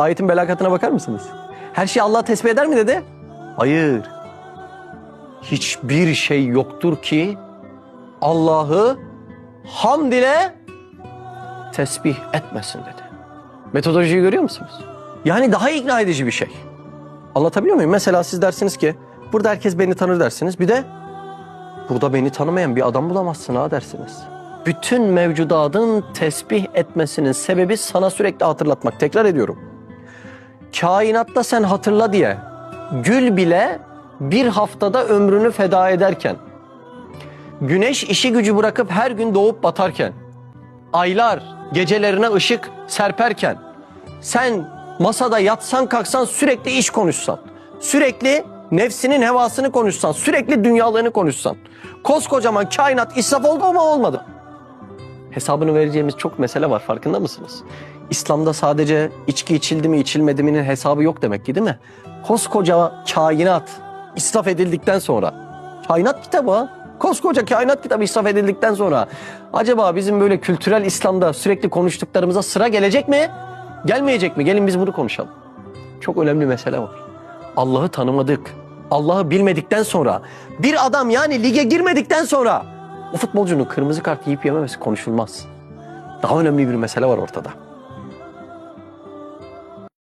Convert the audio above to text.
Ayetin belakatına bakar mısınız? Her şeyi Allah tesbih eder mi dedi? Hayır. Hiçbir şey yoktur ki Allah'ı hamd ile tesbih etmesin dedi. Metodolojiyi görüyor musunuz? Yani daha ikna edici bir şey. Anlatabiliyor muyum? Mesela siz dersiniz ki burada herkes beni tanır dersiniz. Bir de burada beni tanımayan bir adam bulamazsın ha dersiniz. Bütün mevcudatın tesbih etmesinin sebebi sana sürekli hatırlatmak. Tekrar ediyorum. Kainatta sen hatırla diye gül bile bir haftada ömrünü feda ederken, güneş işi gücü bırakıp her gün doğup batarken, aylar gecelerine ışık serperken, sen masada yatsan kalksan sürekli iş konuşsan, sürekli nefsinin hevasını konuşsan, sürekli dünyalığını konuşsan, koskocaman kainat israf oldu mu olmadı. Hesabını vereceğimiz çok mesele var farkında mısınız? İslam'da sadece içki içildi mi içilmedi mi'nin hesabı yok demek ki değil mi? Koskoca kainat israf edildikten sonra, kainat kitabı koskoca kainat kitabı israf edildikten sonra acaba bizim böyle kültürel İslam'da sürekli konuştuklarımıza sıra gelecek mi? Gelmeyecek mi? Gelin biz bunu konuşalım. Çok önemli mesele var. Allah'ı tanımadık. Allah'ı bilmedikten sonra bir adam yani lige girmedikten sonra o futbolcunun kırmızı kart yiyip yememesi konuşulmaz. Daha önemli bir mesele var ortada.